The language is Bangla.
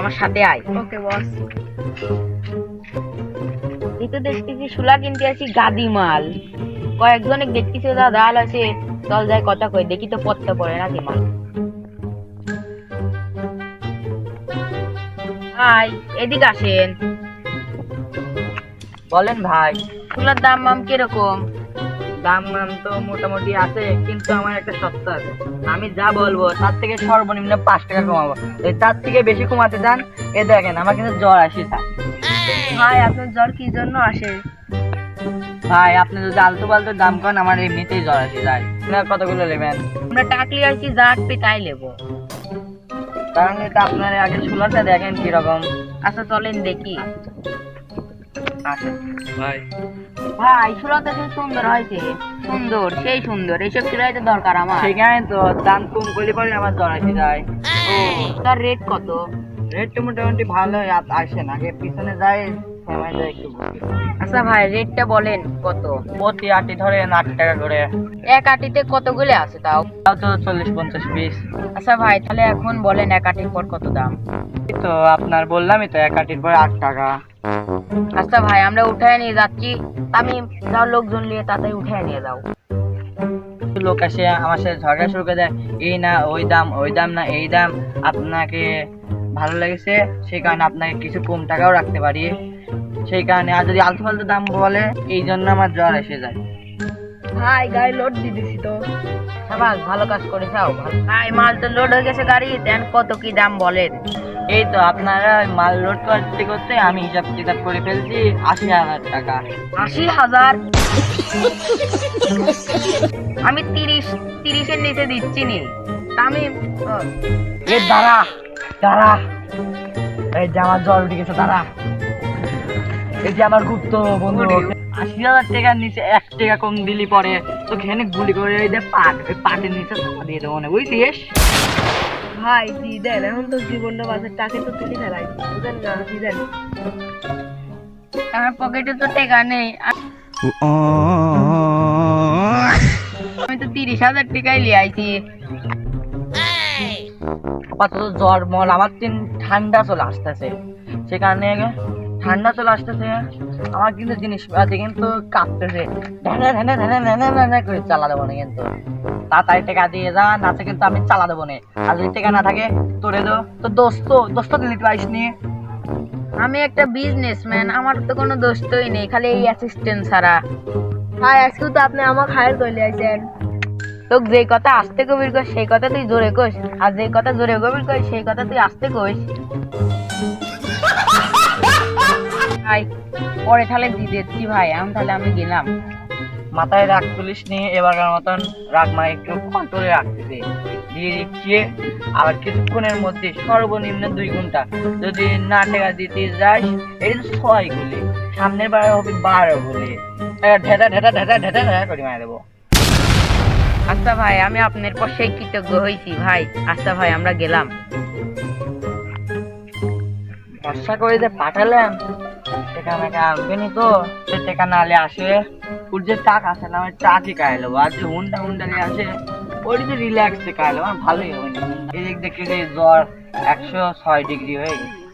আমার সাথে আয়। ওকে, বস। এই তো দেখতেছি সুলা কিনতে আসি গাদি মাল। কয়েকজনে দেখতেছি ওরা দাল আছে। চল যাই, কথা কই। দেখি তো পড়তে পড়ে নাকি মাল। ভাই এদিকে আসেন। বলেন ভাই, সুলার দাম মাম কীরকম? দাম নাম তো মোটামুটি আছে কিন্তু আমার একটা সত্য আছে। আমি যা বলব তার থেকে সর্বনিম্ন পাঁচ টাকা কমাবো। তার থেকে বেশি কমাতে চান এ দেখেন আমার কিন্তু জ্বর আসে ভাই আপনার জ্বর কি জন্য আসে? ভাই আপনি যদি আলতু পালতু দাম করেন আমার এমনিতেই জ্বর আসি যায় আপনার কতগুলো নেবেন? আমরা টাকলি আসছি যা আটপি তাই নেব। কারণ এটা আপনার আগে ষোলোটা দেখেন কীরকম। আচ্ছা চলেন দেখি। ভাই। ভাই সুন্দর হয়েছে। সুন্দর সেই সুন্দর। এইসব চুলাই তো দরকার আমার। সেখানে তো দাম কম করলে পরে আমার যায়। ও তার রেট কত? রেটটা মোটামুটি ভালো আসে না। আগে পিছনে যায় সময় যায় একটু আচ্ছা ভাই রেটটা বলেন কত? প্রতি আটি ধরেন আট টাকা করে। এক আটিতে কতগুলো আছে তাও? তাও তো চল্লিশ পঞ্চাশ পিস আচ্ছা ভাই তাহলে এখন বলেন এক আটির পর কত দাম? তো আপনার বললামই তো এক আটির পর আট টাকা। আচ্ছা ভাই আমরা উঠায় নিয়ে যাচ্ছি। আমি যাও লোকজন নিয়ে তাড়াতাড়ি উঠায় নিয়ে যাও। কিছু লোক আসে আমার সাথে ঝগড়া শুরু করে দেয়। এই না ওই দাম ওই দাম না এই দাম। আপনাকে ভালো লেগেছে সেই কারণে আপনাকে কিছু কম টাকাও রাখতে পারি। সেই কারণে আর যদি আলতু ফালতু দাম বলে এই জন্য আমার জ্বর এসে যায়। ভাই গাড়ি লোড দিয়ে দিছি তো। ভালো কাজ করে যাও ভাই মাল তো লোড হয়ে গেছে গাড়ি দেন কত কি দাম বলেন। এই তো আপনারা মাল লোড করতে করতে আমি হিসাব কিতাব করে ফেলছি আশি হাজার টাকা। আশি হাজার? আমি তিরিশ তিরিশের নিচে দিচ্ছি নি। আমি এ দাঁড়া দাঁড়া। এই যে আমার জ্বর উঠে গেছে দাঁড়া। এই যে আমার গুপ্ত বন্ধু আশি হাজার টাকার নিচে এক টাকা কম দিলি পরে তো গুলি করে এই যে পাট ওই পাটের নিচে চাপা দিয়ে দেবো না বুঝছিস? ভাই দিয়ে দেন এখন তো জীবনটা বাজার টাকে তো তুলে ফেলাই। বুঝেন না দিয়ে দেন। আমার পকেটে তো টাকা নেই। আমি তো তিরিশ হাজার টাকাই লিয়ে আইছি। আপাতত জ্বর মল আমার তিন ঠান্ডা চলে আসতেছে। সে কারণে ঠান্ডা চলে আসতেছে আমার কিন্তু জিনিস আছে, কিন্তু কাঁপতেছে। করে চালা দেবো না কিন্তু। তাড়াতাড়ি টাকা দিয়ে যা নাচে কিন্তু আমি চালা দেবো না। আর যদি টাকা না থাকে, তোরে দো তো দোস্ত দোস্ত দিলি পাইস নি। আমি একটা বিজনেসম্যান আমার তো কোনো দোস্তই নেই, খালি এই অ্যাসিস্ট্যান্ট ছাড়া। ভাই, আজকেও তো আপনি আমার খায়ের দলে আইছেন। তোক যে কথা আস্তে কবির কই সেই কথা তুই জোরে কইস। আর যে কথা জোরে কবির কই সেই কথা তুই আস্তে কইস। ভাই পরে তাহলে দিয়ে দিচ্ছি ভাই আমি তাহলে আমি গেলাম। মাথায় রাগ তুলিস নি এবারকার মতন রাগ মা একটু কন্ট্রোলে রাখতেছে দিয়ে দিচ্ছি আবার কিছুক্ষণের মধ্যে সর্বনিম্ন দুই ঘণ্টা। যদি না টাকা দিতে যাস এই তো ছয় গুলি। সামনের বার হবে বারো গুলি। ঢেটা ঢেটা ঢেটা ঢেটা ঢেটা করে মারা দেবো। আচ্ছা ভাই আমি আপনার পর সেই কৃতজ্ঞ হয়েছি ভাই। আচ্ছা ভাই আমরা গেলাম। ভরসা করে যে পাঠালাম। টাকা মেকা আনবেনি তো, সে টেকা নালে আসে। ওর যে টাক আছে না আমার টাকই খাইলো আর যে হুন্ডা হুন্ডা নিয়ে আসে ওর যে রিল্যাক্সে খাইলো আমার ভালোই হবে এদিক দেখে যে জ্বর একশো ছয় ডিগ্রি হয়ে গেছে।